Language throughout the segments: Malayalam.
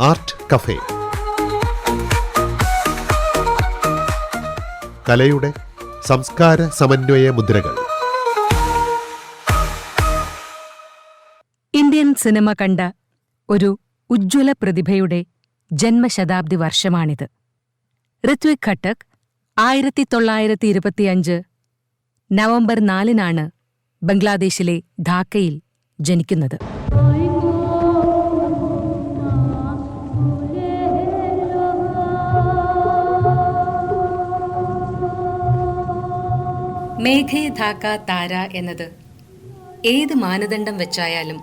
Art cafe. കലയുടെ സംസ്കാര സമന്വയ മുദ്രകൾ. ഇന്ത്യൻ സിനിമ കണ്ട ഒരു ഉജ്ജ്വല പ്രതിഭയുടെ ജന്മശതാബ്ദി വർഷമാണിത്. ഋത്വിക് ഘട്ടക് ആയിരത്തി തൊള്ളായിരത്തി ഇരുപത്തിയഞ്ച് നവംബർ നാലിനാണ് ബംഗ്ലാദേശിലെ ധാക്കയിൽ ജനിക്കുന്നത്. മേഘേ ധാക്ക താര എന്നത് ഏത് മാനദണ്ഡം വെച്ചായാലും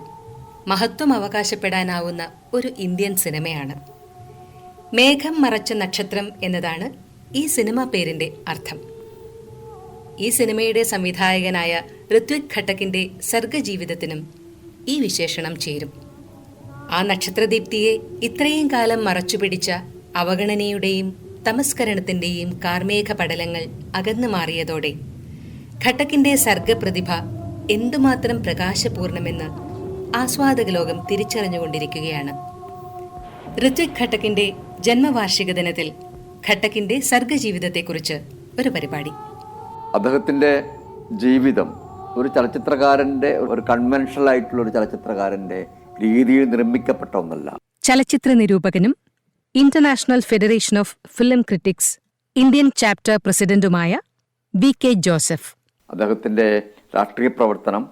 മഹത്വം അവകാശപ്പെടാനാവുന്ന ഒരു ഇന്ത്യൻ സിനിമയാണ്. മേഘം മറച്ച നക്ഷത്രം എന്നതാണ് ഈ സിനിമ പേരിന്റെ അർത്ഥം. ഈ സിനിമയുടെ സംവിധായകനായ ഋത്വിക് ഘട്ടക്കിന്റെ സർഗജീവിതത്തിനും ഈ വിശേഷണം ചേരും. ആ നക്ഷത്രദീപ്തിയെ ഇത്രയും കാലം മറച്ചുപിടിച്ച അവഗണനയുടെയും തമസ്കരണത്തിന്റെയും കാർമേഘ പടലങ്ങൾ അകന്നു മാറിയതോടെ ഘട്ടക്കിന്റെ സർഗപ്രതിഭ എന്തുമാത്രം പ്രകാശപൂർണമെന്ന് ആസ്വാദക ലോകം തിരിച്ചറിഞ്ഞുകൊണ്ടിരിക്കുകയാണ്. ഋത്വിക് ഘട്ടക്കിന്റെ ജന്മവാർഷിക ദിനത്തിൽ ഘട്ടക്കിന്റെ സർഗജീവിതത്തെക്കുറിച്ച് ഒരു പരിപാടി. അദ്ദേഹത്തിന്റെ ജീവിതം ഒരു ചലച്ചിത്രകാരന്റെ ഒരു കൺവെൻഷണൽ ആയിട്ടുള്ള ഒരു ചലച്ചിത്രകാരന്റെ രീതിയിൽ നിർമ്മിക്കപ്പെട്ട ഒന്നല്ല. ചലച്ചിത്ര നിരൂപകനും international federation of film critics Indian chapter പ്രസിഡന്റുമായ വി കെ ജോസഫ്. അദ്ദേഹത്തിന്റെ രാഷ്ട്രീയ പ്രവർത്തനം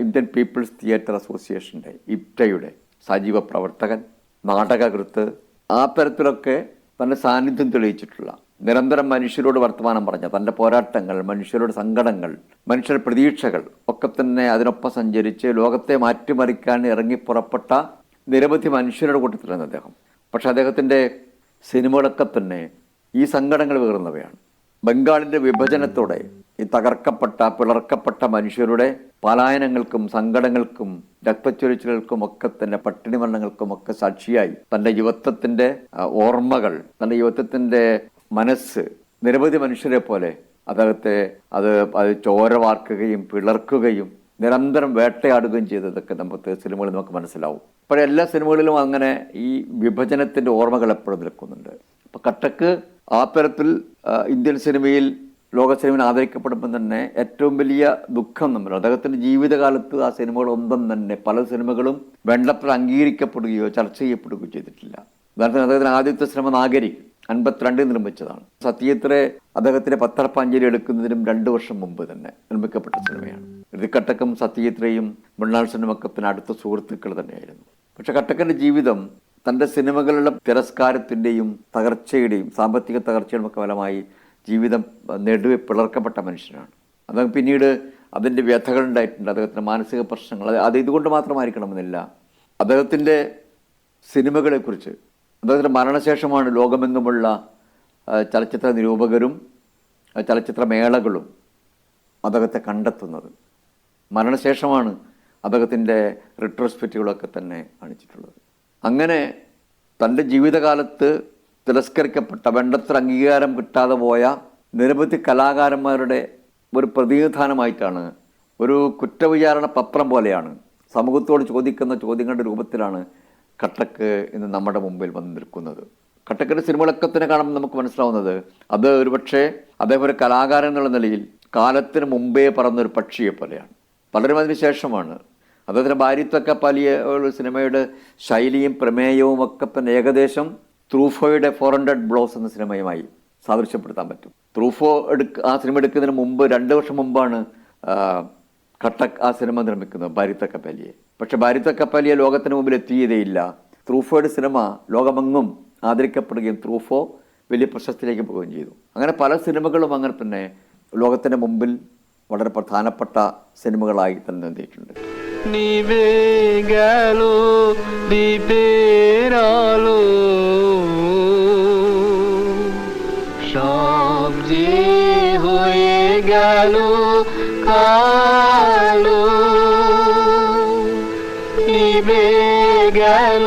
ഇന്ത്യൻ പീപ്പിൾസ് തിയേറ്റർ അസോസിയേഷന്റെ ഇപ്റ്റയുടെ സജീവ പ്രവർത്തകൻ നാടകകൃത്ത് ആ തരത്തിലൊക്കെ തന്റെ സാന്നിധ്യം തെളിയിച്ചിട്ടുള്ള നിരന്തരം മനുഷ്യരോട് വർത്തമാനം പറഞ്ഞ തന്റെ പോരാട്ടങ്ങൾ മനുഷ്യരുടെ സങ്കടങ്ങൾ മനുഷ്യരുടെ പ്രതീക്ഷകൾ ഒക്കെ തന്നെ അതിനൊപ്പം സഞ്ചരിച്ച് ലോകത്തെ മാറ്റിമറിക്കാൻ ഇറങ്ങി പുറപ്പെട്ട നിരവധി മനുഷ്യരുടെ കൂട്ടത്തിലാണ് അദ്ദേഹം. പക്ഷെ അദ്ദേഹത്തിന്റെ സിനിമകളൊക്കെ തന്നെ ഈ സങ്കടങ്ങൾ വീറുന്നവയാണ് ബംഗാളിന്റെ വിഭജനത്തോടെ ഈ തകർക്കപ്പെട്ട പിളർക്കപ്പെട്ട മനുഷ്യരുടെ പലായനങ്ങൾക്കും സങ്കടങ്ങൾക്കും രക്തച്ചൊരിച്ചിലുകൾക്കും ഒക്കെ തന്നെ പട്ടിണി മരണങ്ങൾക്കും ഒക്കെ സാക്ഷിയായി തന്റെ യുവത്വത്തിന്റെ ഓർമ്മകൾ തന്റെ യുവത്വത്തിന്റെ മനസ്സ് നിരവധി മനുഷ്യരെ പോലെ അദ്ദേഹത്തെ അത് അത് ചോര വാർക്കുകയും പിളർക്കുകയും നിരന്തരം വേട്ടയാടുകയും ചെയ്തതൊക്കെ നമുക്ക് സിനിമകളിൽ നമുക്ക് മനസ്സിലാവും. അപ്പോൾ എല്ലാ സിനിമകളിലും അങ്ങനെ ഈ വിഭജനത്തിന്റെ ഓർമ്മകൾ എപ്പോഴും നിൽക്കുന്നുണ്ട്. അപ്പൊ കട്ടക്ക് ആ തരത്തിൽ ഇന്ത്യൻ സിനിമയിൽ ലോക സിനിമയിൽ ആദരിക്കപ്പെടുമ്പോൾ തന്നെ ഏറ്റവും വലിയ ദുഃഖം നമ്മൾ അദ്ദേഹത്തിന്റെ ജീവിതകാലത്ത് ആ സിനിമകളൊന്നും തന്നെ പല സിനിമകളും വേണ്ടത്ര അംഗീകരിക്കപ്പെടുകയോ ചർച്ച ചെയ്യപ്പെടുകയോ ചെയ്തിട്ടില്ല. ഉദാഹരണത്തിന് അദ്ദേഹത്തിന് ആദ്യത്തെ സിനിമ നാഗരി അൻപത്തിരണ്ടിൽ നിർമ്മിച്ചതാണ്. സത്യത്തിലെ അദ്ദേഹത്തിന്റെ പത്രപ്പാഞ്ചേരി എടുക്കുന്നതിനും രണ്ട് വർഷം മുമ്പ് തന്നെ നിർമ്മിക്കപ്പെട്ട സിനിമയാണ്. ഋതിക്കട്ടക്കും സത്യജിത്രയും മൃണാൾ സിനിമക്കത്തിന് അടുത്ത സുഹൃത്തുക്കൾ തന്നെയായിരുന്നു. പക്ഷെ കട്ടക്കന്റെ ജീവിതം തന്റെ സിനിമകളുടെ തിരസ്കാരത്തിന്റെയും തകർച്ചയുടെയും സാമ്പത്തിക തകർച്ചയുടെ ഒക്കെ ഫലമായി ജീവിതം നെടുവെ പിളർക്കപ്പെട്ട മനുഷ്യനാണ്. അദ്ദേഹം പിന്നീട് അതിന്റെ വ്യഥകളുണ്ടായിട്ടുണ്ട് അദ്ദേഹത്തിന്റെ മാനസിക പ്രശ്നങ്ങൾ. അത് ഇതുകൊണ്ട് മാത്രമായിരിക്കണമെന്നില്ല. അദ്ദേഹത്തിന്റെ സിനിമകളെക്കുറിച്ച് അദ്ദേഹത്തിന്റെ മരണശേഷമാണ് ലോകമെങ്ങുമുള്ള ചലച്ചിത്ര നിരൂപകരും ചലച്ചിത്ര മേളകളും അദ്ദേഹത്തെ കണ്ടെത്തുന്നത്. മരണശേഷമാണ് അദ്ദേഹത്തിന്റെ റിട്രോസ്പെക്റ്റുകളൊക്കെ തന്നെ കാണിച്ചിട്ടുള്ളത്. അങ്ങനെ തന്റെ ജീവിതകാലത്ത് തിരസ്കരിക്കപ്പെട്ട വേണ്ടത്ര അംഗീകാരം കിട്ടാതെ പോയ നിരവധി കലാകാരന്മാരുടെ ഒരു പ്രതിനിധാനമായിട്ടാണ് ഒരു കുറ്റവിചാരണ പത്രം പോലെയാണ് സമൂഹത്തോട് ചോദിക്കുന്ന ചോദ്യങ്ങളുടെ രൂപത്തിലാണ് കട്ടക്ക് ഇന്ന് നമ്മുടെ മുമ്പിൽ വന്ന് നിൽക്കുന്നത്. കട്ടക്കിന്റെ സിനിമകളൊക്കെ തന്നെ കാണുമ്പോൾ നമുക്ക് മനസ്സിലാവുന്നത് അത് ഒരുപക്ഷെ അദ്ദേഹം ഒരു കലാകാരൻ എന്നുള്ള നിലയിൽ കാലത്തിന് മുമ്പേ പറന്നൊരു പക്ഷിയെ പോലെയാണ്. പലരും അതിന് ശേഷമാണ് അദ്ദേഹത്തിന്റെ ഭാര്യത്വക്കെ പലിയ സിനിമയുടെ ശൈലിയും പ്രമേയവും ഒക്കെ തന്നെ ഏകദേശം ത്രൂഫോയുടെ ഫോർ ഹൺഡ്രഡ് ബ്ലോസ് എന്ന സിനിമയുമായി സാദൃശ്യപ്പെടുത്താൻ പറ്റും. ത്രൂഫോ എടുക്ക ആ സിനിമ എടുക്കുന്നതിന് മുമ്പ് രണ്ട് വർഷം മുമ്പാണ് കട്ടക് ആ സിനിമ നിർമ്മിക്കുന്നത് ഭാരിത്ത കപ്പാലിയെ പക്ഷെ ഭാരിത്ത കപ്പാലിയെ ലോകത്തിന് മുമ്പിൽ എത്തിയതേയില്ല. ത്രൂഫോയുടെ സിനിമ ലോകമെങ്ങും ആദരിക്കപ്പെടുകയും ത്രൂഫോ വലിയ പ്രശസ്തിയിലേക്ക് പോവുകയും ചെയ്തു. അങ്ങനെ പല സിനിമകളും അങ്ങനെ തന്നെ ലോകത്തിന്റെ മുമ്പിൽ വളരെ പ്രധാനപ്പെട്ട സിനിമകളായി തന്നെ എത്തിയിട്ടുണ്ട്. নিবে গেল দ্বীপের আলো। সব যে হয়ে গেল কালো নিবে গেল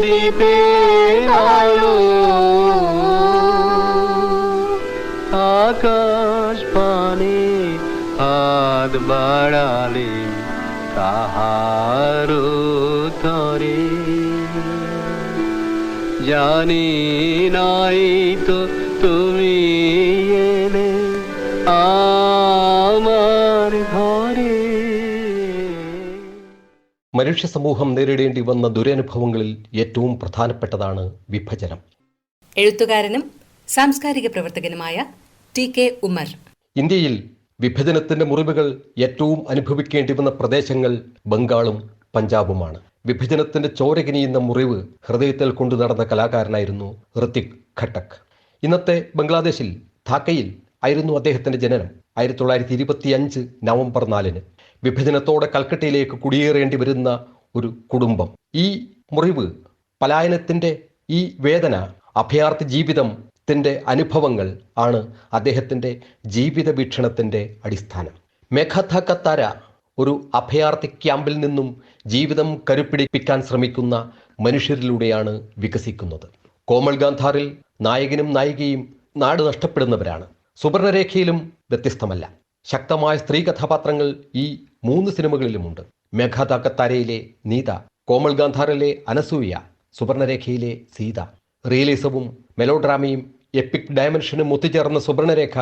দ্বীপের আলো। আকাশ পানে হাত বাড়ালে কাহারো তরে জানি নাই তো তুমি এলে আমার ঘরে മനുഷ്യ സമൂഹം നേരിടേണ്ടി വന്ന ദുരനുഭവങ്ങളിൽ ഏറ്റവും പ്രധാനപ്പെട്ടതാണ് വിഭജനം എഴുത്തുകാരനും സാംസ്കാരിക പ്രവർത്തകനുമായ ടി കെ ഉമർ ഇന്ത്യയിൽ വിഭജനത്തിന്റെ മുറിവുകൾ ഏറ്റവും അനുഭവിക്കേണ്ടി വന്ന പ്രദേശങ്ങൾ ബംഗാളും പഞ്ചാബുമാണ്. വിഭജനത്തിന്റെ ചോരകിനിയുന്ന മുറിവ് ഹൃദയത്തിൽ കൊണ്ടു നടന്ന കലാകാരനായിരുന്നു ഋത്തിക് ഘട്ടക്. ഇന്നത്തെ ബംഗ്ലാദേശിൽ ധാക്കയിൽ ആയിരുന്നു അദ്ദേഹത്തിന്റെ ജനനം ആയിരത്തി തൊള്ളായിരത്തി ഇരുപത്തി അഞ്ച് നവംബർ നാലിന്. വിഭജനത്തോടെ കൽക്കട്ടയിലേക്ക് കുടിയേറേണ്ടി വരുന്ന ഒരു കുടുംബം. ഈ മുറിവ് പലായനത്തിന്റെ ഈ വേദന അഭയാർത്ഥി ജീവിതത്തിന്റെ അനുഭവങ്ങൾ ആണ് അദ്ദേഹത്തിന്റെ ജീവിത വീക്ഷണത്തിന്റെ അടിസ്ഥാനം. മേഘാഥ കത്താര ഒരു അഭയാർത്ഥി ക്യാമ്പിൽ നിന്നും ജീവിതം കരുപ്പിടിപ്പിക്കാൻ ശ്രമിക്കുന്ന മനുഷ്യരിലൂടെയാണ് വികസിക്കുന്നത്. കോമൾ ഗാന്ധാറിൽ നായകനും നായികയും നാട് നഷ്ടപ്പെടുന്നവരാണ്. സുവർണരേഖയിലും വ്യത്യസ്തമല്ല. ശക്തമായ സ്ത്രീ കഥാപാത്രങ്ങൾ ഈ മൂന്ന് സിനിമകളിലുമുണ്ട്. മേഘാഥ കത്താരയിലെ നീത കോമൾ ഗാന്ധാറിലെ അനസൂയ സുവർണരേഖയിലെ സീത. റിയലിസവും മെലോഡ്രാമയും എപ്പിക് ഡയമെൻഷനും ഒത്തുചേർന്ന സുവർണരേഖ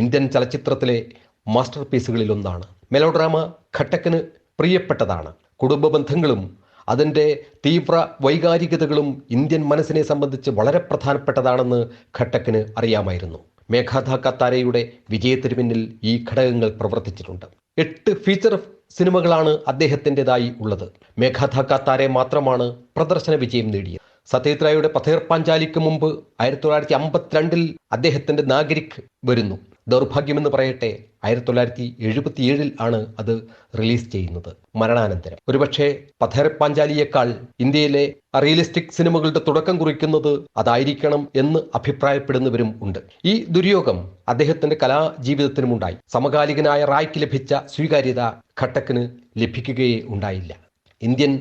ഇന്ത്യൻ ചലച്ചിത്രത്തിലെ മാസ്റ്റർ പീസുകളിലൊന്നാണ് മെലോഡ്രാമ ഘട്ടക്കിന് പ്രിയപ്പെട്ടതാണ്. കുടുംബ ബന്ധങ്ങളും അതിന്റെ തീവ്ര വൈകാരികതകളും ഇന്ത്യൻ മനസ്സിനെ സംബന്ധിച്ച് വളരെ പ്രധാനപ്പെട്ടതാണെന്ന് ഘട്ടക്കിന് അറിയാമായിരുന്നു. മേഘാഥ കത്താരയുടെ വിജയത്തിന് പിന്നിൽ ഈ ഘടകങ്ങൾ പ്രവർത്തിച്ചിട്ടുണ്ട്. എട്ട് ഫീച്ചർ സിനിമകളാണ് അദ്ദേഹത്തിന്റെതായി ഉള്ളത്. മേഘാഥ കത്താരെ മാത്രമാണ് പ്രദർശന വിജയം നേടിയത്. സത്യജിത് റായുടെ പഥേർ പാഞ്ചാലിക്ക് മുമ്പ് ആയിരത്തി തൊള്ളായിരത്തി അമ്പത്തിരണ്ടിൽ അദ്ദേഹത്തിന്റെ നാഗരിക് വരുന്നു. ദൗർഭാഗ്യമെന്ന് പറയട്ടെ ആയിരത്തി തൊള്ളായിരത്തി എഴുപത്തിയേഴിൽ ആണ് അത് റിലീസ് ചെയ്യുന്നത്. മരണാനന്തരം. ഒരുപക്ഷെ പഥേർ പാഞ്ചാലിയേക്കാൾ ഇന്ത്യയിലെ റിയലിസ്റ്റിക് സിനിമകളുടെ തുടക്കം കുറിക്കുന്നത് അതായിരിക്കണം എന്ന് അഭിപ്രായപ്പെടുന്നവരും ഉണ്ട്. ഈ ദുര്യോഗം അദ്ദേഹത്തിന്റെ കലാജീവിതത്തിനുമുണ്ടായി. സമകാലികനായ റായ്ക്ക് ലഭിച്ച സ്വീകാര്യത ഘട്ടക്കിന് ലഭിക്കുകയേ ഉണ്ടായില്ല. ഇന്ത്യൻ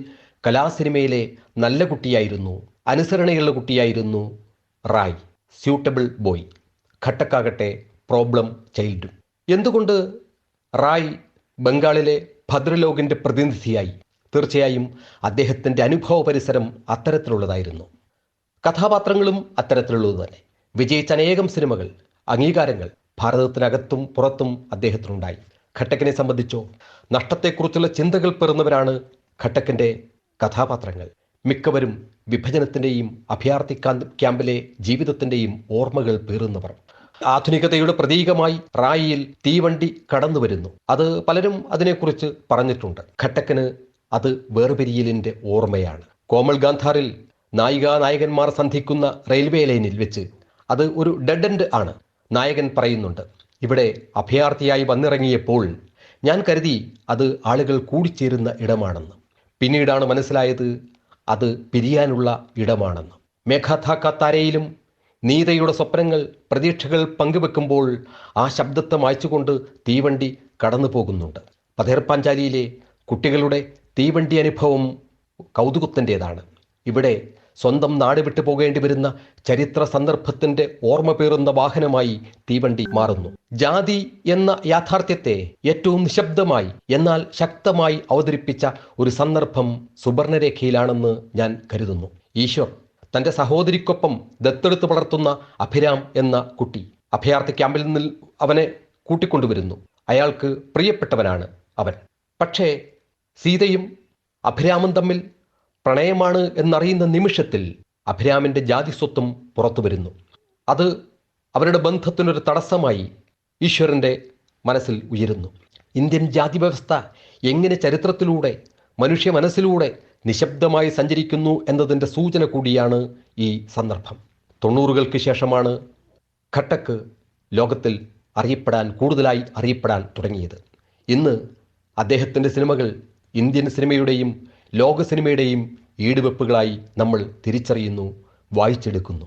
കലാസിനിമയിലെ നല്ല കുട്ടിയായിരുന്നു അനുസരണയുള്ള കുട്ടിയായിരുന്നു റായ് സ്യൂട്ടബിൾ ബോയ്. ഘട്ടക്കാകട്ടെ പ്രോബ്ലം ചൈൽഡും. എന്തുകൊണ്ട് റായ് ബംഗാളിലെ ഭദ്രലോകിന്റെ പ്രതിനിധിയായി? തീർച്ചയായും അദ്ദേഹത്തിന്റെ അനുഭവ പരിസരം അത്തരത്തിലുള്ളതായിരുന്നു. കഥാപാത്രങ്ങളും അത്തരത്തിലുള്ളത് തന്നെ വിജയിച്ച അനേകം സിനിമകൾ അംഗീകാരങ്ങൾ ഭാരതത്തിനകത്തും പുറത്തും അദ്ദേഹത്തിനുണ്ടായി. ഘട്ടക്കിനെ സംബന്ധിച്ചോ നഷ്ടത്തെക്കുറിച്ചുള്ള ചിന്തകൾ പെറുന്നവരാണ് ഘട്ടക്കിന്റെ കഥാപാത്രങ്ങൾ. മിക്കവരും വിഭജനത്തിന്റെയും അഭയാർത്ഥി ക്യാമ്പിലെ ജീവിതത്തിന്റെയും ഓർമ്മകൾ പേറുന്നവർ. ആധുനികതയുടെ പ്രതീകമായി റായിയിൽ തീവണ്ടി കടന്നു വരുന്നു അത് പലരും അതിനെക്കുറിച്ച് പറഞ്ഞിട്ടുണ്ട്. ഘട്ടക്കിന് അത് വേർപിരിയലിന്റെ ഓർമ്മയാണ്. കോമൾ ഗാന്ധാറിൽ നായികാ നായകന്മാർ സന്ധിക്കുന്ന റെയിൽവേ ലൈനിൽ വെച്ച് അത് ഒരു ഡെഡ് എൻഡ് ആണ് നായകൻ പറയുന്നുണ്ട്. ഇവിടെ അഭയാർത്ഥിയായി വന്നിറങ്ങിയപ്പോൾ ഞാൻ കരുതി അത് ആളുകൾ കൂടിച്ചേരുന്ന ഇടമാണെന്ന്. പിന്നീടാണ് മനസ്സിലായത് അത് പിരിയാനുള്ള ഇടമാണെന്ന്. മേഘാഥ താരയിലും നീതയുടെ സ്വപ്നങ്ങൾ പ്രതീക്ഷകൾ പങ്കുവെക്കുമ്പോൾ ആ ശബ്ദത്തെ മായ്ച്ചുകൊണ്ട് തീവണ്ടി കടന്നു പോകുന്നുണ്ട് പതേർപ്പാഞ്ചാലിയിലെ കുട്ടികളുടെ തീവണ്ടി അനുഭവം കൗതുകത്തിന്റെതാണ്. ഇവിടെ സ്വന്തം നാട് വിട്ടു പോകേണ്ടി വരുന്ന ചരിത്ര സന്ദർഭത്തിന്റെ ഓർമ്മ പേറുന്ന വാഹനമായി തീവണ്ടി മാറുന്നു. ജാതി എന്ന യാഥാർത്ഥ്യത്തെ ഏറ്റവും നിശബ്ദമായി എന്നാൽ ശക്തമായി അവതരിപ്പിച്ച ഒരു സന്ദർഭം സുവർണരേഖയിലാണെന്ന് ഞാൻ കരുതുന്നു. ഈശ്വർ തന്റെ സഹോദരിക്കൊപ്പം ദത്തെടുത്ത് വളർത്തുന്ന അഭിരാം എന്ന കുട്ടി അഭയാർത്ഥി ക്യാമ്പിൽ നിന്ന് അവനെ കൂട്ടിക്കൊണ്ടുവരുന്നു. അയാൾക്ക് പ്രിയപ്പെട്ടവനാണ് അവൻ. പക്ഷേ സീതയും അഭിരാമും തമ്മിൽ പ്രണയമാണ് എന്നറിയുന്ന നിമിഷത്തിൽ അഭിരാമിന്റെ ജാതിസ്വത്വം പുറത്തു വരുന്നു. അത് അവരുടെ ബന്ധത്തിനൊരു തടസ്സമായി ഈശ്വരന്റെ മനസ്സിൽ ഉയരുന്നു. ഇന്ത്യൻ ജാതി വ്യവസ്ഥ എങ്ങനെ ചരിത്രത്തിലൂടെ മനുഷ്യ മനസ്സിലൂടെ നിശബ്ദമായി സഞ്ചരിക്കുന്നു എന്നതിന്റെ സൂചന കൂടിയാണ് ഈ സന്ദർഭം. തൊണ്ണൂറുകൾക്ക് ശേഷമാണ് ഘട്ടക്ക് ലോകത്തിൽ അറിയപ്പെടാൻ കൂടുതലായി അറിയപ്പെടാൻ തുടങ്ങിയത്. ഇന്ന് അദ്ദേഹത്തിന്റെ സിനിമകൾ ഇന്ത്യൻ സിനിമയുടെയും ലോക സിനിമയുടെയും ഈടുവെപ്പുകളായി നമ്മൾ തിരിച്ചറിയുന്നു വായിച്ചെടുക്കുന്നു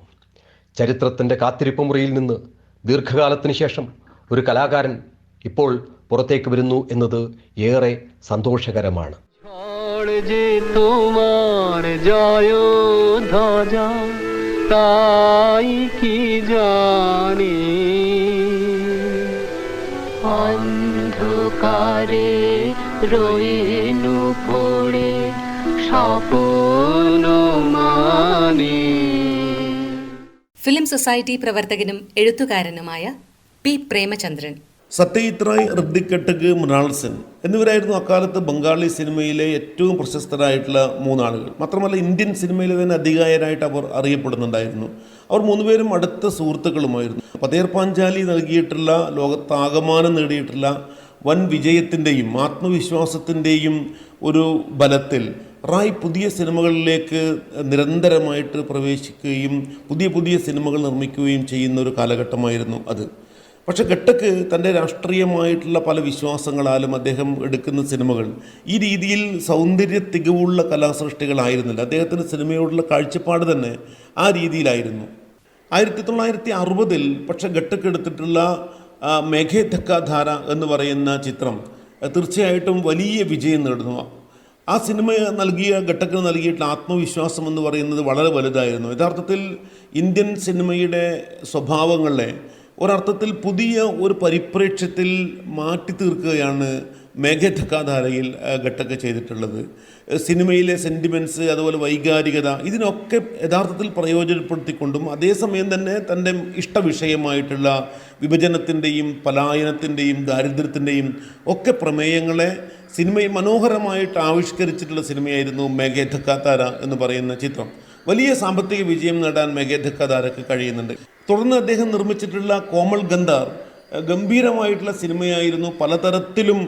ചരിത്രത്തിൻ്റെ കാത്തിരിപ്പ് മുറിയിൽ നിന്ന് ദീർഘകാലത്തിന് ശേഷം ഒരു കലാകാരൻ ഇപ്പോൾ പുറത്തേക്ക് വരുന്നു എന്നത് ഏറെ സന്തോഷകരമാണ് ঝড় যে তোমার জয় ধ্বজা তাই কি জানি অন্ধকারে রইনু পড়ে স্বপ্ন মানি ഫിലിം സൊസൈറ്റി പ്രവർത്തകനും എഴുത്തുകാരനുമായ പി പ്രേമചന്ദ്രൻ സത്യജിത് റായ് ഋതിക് കട്ടക് മൃണാൾ സെൻ എന്നിവരായിരുന്നു അക്കാലത്ത് ബംഗാളി സിനിമയിലെ ഏറ്റവും പ്രശസ്തരായിട്ടുള്ള മൂന്നാളുകൾ മാത്രമല്ല ഇന്ത്യൻ സിനിമയിലെ തന്നെ അധികായരായിട്ട് അവർ അറിയപ്പെടുന്നുണ്ടായിരുന്നു അവർ മൂന്നുപേരും അടുത്ത സുഹൃത്തുക്കളുമായിരുന്നു പതേർ പാഞ്ചാലി നൽകിയിട്ടുള്ള ലോകത്താകമാനം നേടിയിട്ടുള്ള വൻ വിജയത്തിൻ്റെയും ആത്മവിശ്വാസത്തിൻ്റെയും ഒരു ബലത്തിൽ റായ് പുതിയ സിനിമകളിലേക്ക് നിരന്തരമായിട്ട് പ്രവേശിക്കുകയും പുതിയ പുതിയ സിനിമകൾ നിർമ്മിക്കുകയും ചെയ്യുന്ന ഒരു കാലഘട്ടമായിരുന്നു അത്. പക്ഷേ ഘട്ടക്ക് തന്റെ രാഷ്ട്രീയമായിട്ടുള്ള പല വിശ്വാസങ്ങളാലും അദ്ദേഹം എടുക്കുന്ന സിനിമകൾ ഈ രീതിയിൽ സൗന്ദര്യ തികവുള്ള കലാസൃഷ്ടികളായിരുന്നില്ല. അദ്ദേഹത്തിന്റെ സിനിമയോടുള്ള കാഴ്ചപ്പാട് തന്നെ ആ രീതിയിലായിരുന്നു. ആയിരത്തി തൊള്ളായിരത്തി അറുപതിൽ പക്ഷെ ഘട്ടക്ക് എടുത്തിട്ടുള്ള മേഘേ ധക്കാധാര എന്ന് പറയുന്ന ചിത്രം തീർച്ചയായിട്ടും വലിയ വിജയം നേടുന്നു. ആ സിനിമ നൽകിയ ഘട്ടത്തിൽ നൽകിയിട്ടുള്ള ആത്മവിശ്വാസം എന്ന് പറയുന്നത് വളരെ വലുതായിരുന്നു. യഥാർത്ഥത്തിൽ ഇന്ത്യൻ സിനിമയുടെ സ്വഭാവങ്ങളെ ഒരർത്ഥത്തിൽ പുതിയ ഒരു പരിപ്രേക്ഷ്യത്തിൽ മാറ്റി തീർക്കുകയാണ് മേഘധക്കാധാരയിൽ ഘട്ടൊക്കെ ചെയ്തിട്ടുള്ളത്. സിനിമയിലെ സെന്റിമെന്റ്സ് അതുപോലെ വൈകാരികത ഇതിനൊക്കെ യഥാർത്ഥത്തിൽ പ്രയോജനപ്പെടുത്തിക്കൊണ്ടും അതേസമയം തന്നെ തന്റെ ഇഷ്ടവിഷയമായിട്ടുള്ള വിഭജനത്തിന്റെയും പലായനത്തിന്റെയും ദാരിദ്ര്യത്തിന്റെയും ഒക്കെ പ്രമേയങ്ങളെ സിനിമയിൽ മനോഹരമായിട്ട് ആവിഷ്കരിച്ചിട്ടുള്ള സിനിമയായിരുന്നു മേഘേധക്കാത്താര എന്ന് പറയുന്ന ചിത്രം. വലിയ സാമ്പത്തിക വിജയം നേടാൻ മേഘധക്കാതാരക്ക് കഴിയുന്നുണ്ട്. തുടർന്ന് അദ്ദേഹം നിർമ്മിച്ചിട്ടുള്ള കോമൾ ഗന്ധാർ ഗംഭീരമായിട്ടുള്ള സിനിമയായിരുന്നു. പലതരത്തിലും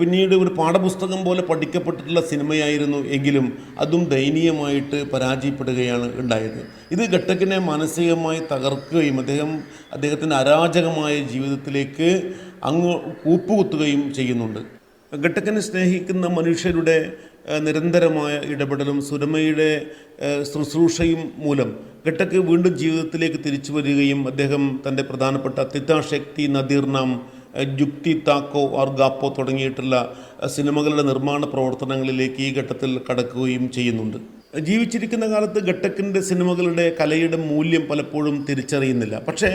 പിന്നീട് ഒരു പാഠപുസ്തകം പോലെ പഠിക്കപ്പെട്ടിട്ടുള്ള സിനിമയായിരുന്നു എങ്കിലും അതും ദയനീയമായിട്ട് പരാജയപ്പെടുകയാണ് ഉണ്ടായത്. ഇത് ഘട്ടക്കിനെ മാനസികമായി തകർക്കുകയും അദ്ദേഹം അദ്ദേഹത്തിന്റെ അരാജകമായ ജീവിതത്തിലേക്ക് അങ്ങ് കൂപ്പുകുത്തുകയും ചെയ്യുന്നുണ്ട്. ഘട്ടക്കിനെ സ്നേഹിക്കുന്ന മനുഷ്യരുടെ നിരന്തരമായ ഇടപെടലും സുരമയുടെ ശുശ്രൂഷയും മൂലം ഘട്ടക്ക് വീണ്ടും ജീവിതത്തിലേക്ക് തിരിച്ചു വരികയും അദ്ദേഹം തന്റെ പ്രധാനപ്പെട്ട തിത്താശക്തി നദീർനാം ജുക്തി താക്കോ ആർ ഗാപ്പോ തുടങ്ങിയിട്ടുള്ള സിനിമകളുടെ നിർമ്മാണ പ്രവർത്തനങ്ങളിലേക്ക് ഈ ഘട്ടത്തിൽ കടക്കുകയും ചെയ്യുന്നുണ്ട്. ജീവിച്ചിരിക്കുന്ന കാലത്ത് ഘട്ടക്കിന്റെ സിനിമകളുടെ കലയുടെ മൂല്യം പലപ്പോഴും തിരിച്ചറിയുന്നില്ല. പക്ഷേ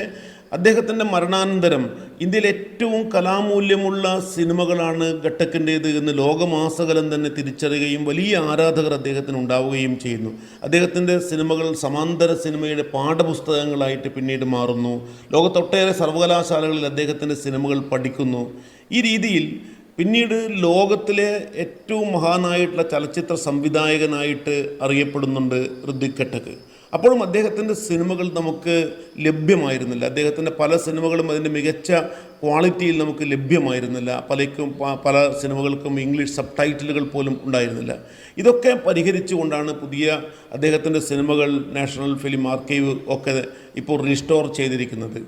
അദ്ദേഹത്തിന്റെ മരണാനന്തരം ഇന്ത്യയിൽ ഏറ്റവും കലാമൂല്യമുള്ള സിനിമകളാണ് ഘട്ടക്കിന്റേത് എന്ന് ലോകമാസകലം തന്നെ തിരിച്ചറിയുകയും വലിയ ആരാധകർ അദ്ദേഹത്തിന് ഉണ്ടാവുകയും ചെയ്യുന്നു. അദ്ദേഹത്തിന്റെ സിനിമകൾ സമാന്തര സിനിമയുടെ പാഠപുസ്തകങ്ങളായിട്ട് പിന്നീട് മാറുന്നു. ലോകത്തൊട്ടേറെ സർവകലാശാലകളിൽ അദ്ദേഹത്തിന്റെ സിനിമകൾ പഠിക്കുന്നു. ഈ രീതിയിൽ പിന്നീട് ലോകത്തിലെ ഏറ്റവും മഹാനായിട്ടുള്ള ചലച്ചിത്ര സംവിധായകനായിട്ട് അറിയപ്പെടുന്നുണ്ട് ഋതിക് ഘട്ടക്ക് അപ്പോഴും അദ്ദേഹത്തിന്റെ സിനിമകൾ നമുക്ക് ലഭ്യമായിരുന്നില്ല. അദ്ദേഹത്തിന്റെ പല സിനിമകളും അതിന്റെ മികച്ച ക്വാളിറ്റിയിൽ നമുക്ക് ലഭ്യമായിരുന്നില്ല. പലയ്ക്കും പല സിനിമകൾക്കും ഇംഗ്ലീഷ് സബ് ടൈറ്റിലുകൾ പോലും ഉണ്ടായിരുന്നില്ല. ഇതൊക്കെ പരിഹരിച്ചുകൊണ്ടാണ് പുതിയ അദ്ദേഹത്തിന്റെ സിനിമകൾ നാഷണൽ ഫിലിം ആർക്കൈവ് ഒക്കെ ഇപ്പോൾ റിസ്റ്റോർ ചെയ്തിരിക്കുന്നത്.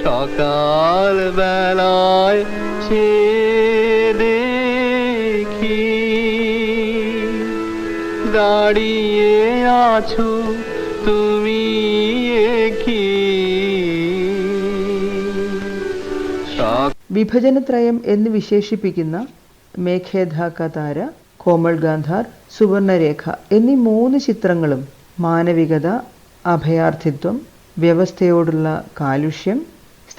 সকাল বেলায় সে দেখি দাঁড়িয়ে আছো তুমি কি সকাল വിഭജനത്രയം എന്ന് വിശേഷിപ്പിക്കുന്ന മേഘേധാകതാര കോമൾ ഗാന്ധാർ സുവർണരേഖ എന്നീ മൂന്ന് ചിത്രങ്ങളും മാനവികത അഭയാർത്ഥിത്വം വ്യവസ്ഥയോടുള്ള കാലുഷ്യം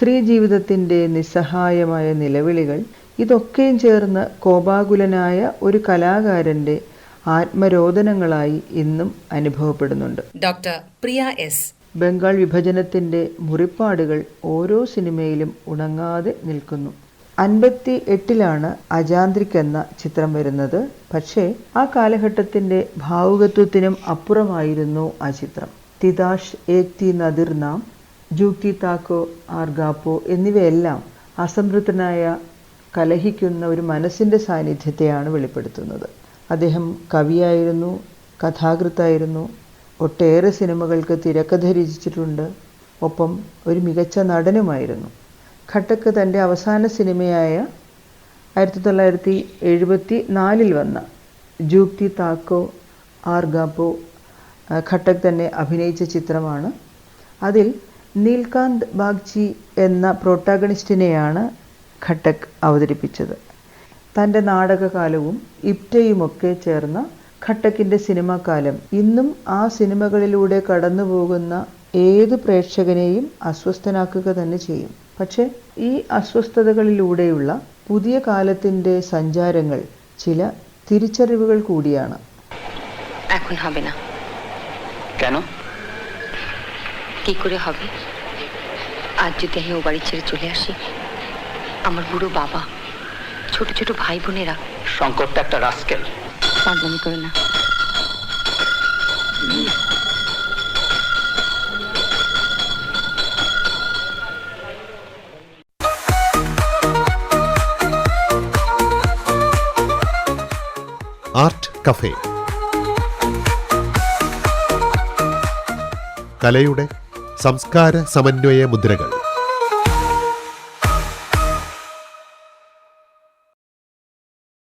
സ്ത്രീ ജീവിതത്തിന്റെ നിസ്സഹായമായ നിലവിളികൾ ഇതൊക്കെയും ചേർന്ന് കോപാകുലനായ ഒരു കലാകാരന്റെ ആത്മരോദനങ്ങളായി ഇന്നും അനുഭവപ്പെടുന്നുണ്ട്. Doctor Priya S. ബംഗാൾ വിഭജനത്തിന്റെ മുറിപ്പാടുകൾ ഓരോ സിനിമയിലും ഉണങ്ങാതെ നിൽക്കുന്നു. അൻപത്തി എട്ടിലാണ് അജാന്ത്രിക് എന്ന ചിത്രം വരുന്നത്. പക്ഷേ ആ കാലഘട്ടത്തിന്റെ ഭാവുകത്വത്തിനും അപ്പുറമായിരുന്നു ആ ചിത്രം. തിതാഷ് ഏക്തി നദിർ നാം ജൂക്കി താക്കോ ആർഗാപ്പോ എന്നിവയെല്ലാം അസംതൃപ്തനായ കലഹിക്കുന്ന ഒരു മനസ്സിന്റെ സാന്നിധ്യത്തെയാണ് വെളിപ്പെടുത്തുന്നത്. അദ്ദേഹം കവിയായിരുന്നു കഥാകൃത്തായിരുന്നു ഒട്ടേറെ സിനിമകൾക്ക് തിരക്കഥ രചിച്ചിട്ടുണ്ട് ഒപ്പം ഒരു മികച്ച നടനുമായിരുന്നു. ഖട്ടക്ക് തന്റെ അവസാന സിനിമയായ ആയിരത്തി തൊള്ളായിരത്തി എഴുപത്തി നാലിൽ വന്ന ജൂക്തി താക്കോ ആർഗാപ്പോ ഖട്ടക് തന്നെ അഭിനയിച്ച ചിത്രമാണ്. അതിൽ നീൽകാന്ത് ബാഗ്ചി എന്ന പ്രോട്ടാഗണിസ്റ്റിനെയാണ് ഘട്ടക് അവതരിപ്പിച്ചത്. തന്റെ നാടകകാലവും ഇപ്റ്റയുമൊക്കെ ചേർന്ന ഘട്ടക്കിന്റെ സിനിമാക്കാലം ഇന്നും ആ സിനിമകളിലൂടെ കടന്നുപോകുന്ന ഏത് പ്രേക്ഷകനെയും അസ്വസ്ഥനാക്കുക തന്നെ ചെയ്യും. പക്ഷേ ഈ അസ്വസ്ഥതകളിലൂടെയുള്ള പുതിയ കാലത്തിന്റെ സഞ്ചാരങ്ങൾ ചില തിരിച്ചറിവുകൾ കൂടിയാണ്. কি করে হবে আজ যদি আমি ও বাড়ি ছেড়ে চলে আসি আমার বুড়ো বাবা ছোট ছোট ভাই বোনেরা শঙ্করটা একটা রাস্কেল পাগলামি করে না ആർട്ട് കഫേ കലയുടെ സംസ്കാര സമന്വയ മുദ്രകൾ.